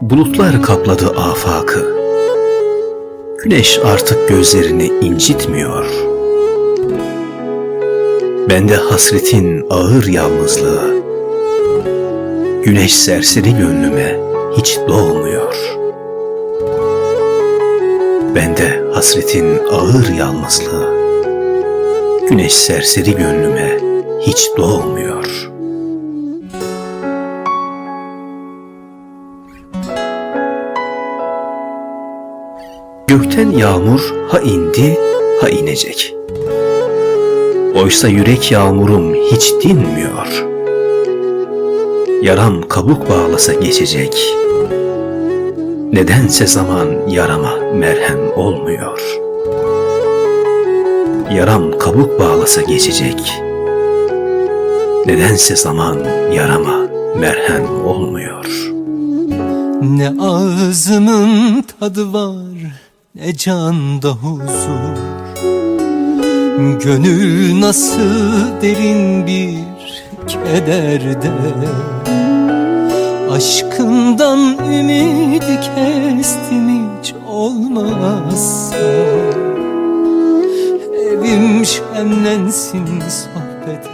Bulutlar kapladı afakı. Güneş artık gözlerini incitmiyor. Bende hasretin ağır yalnızlığı. Güneş serseri gönlüme hiç doğmuyor. Bende hasretin ağır yalnızlığı. Güneş serseri gönlüme hiç doğmuyor. Gökten yağmur ha indi ha inecek. Oysa yürek yağmurum hiç dinmiyor. Yaram kabuk bağlasa geçecek. Nedense zaman yarama merhem olmuyor. Yaram kabuk bağlasa geçecek. Nedense zaman yarama merhem olmuyor. Ne ağzımın tadı var ne canda huzur. Gönül nasıl derin bir kederde. Aşkından ümidi kestim hiç olmazsa. Evim şenlensin sohbet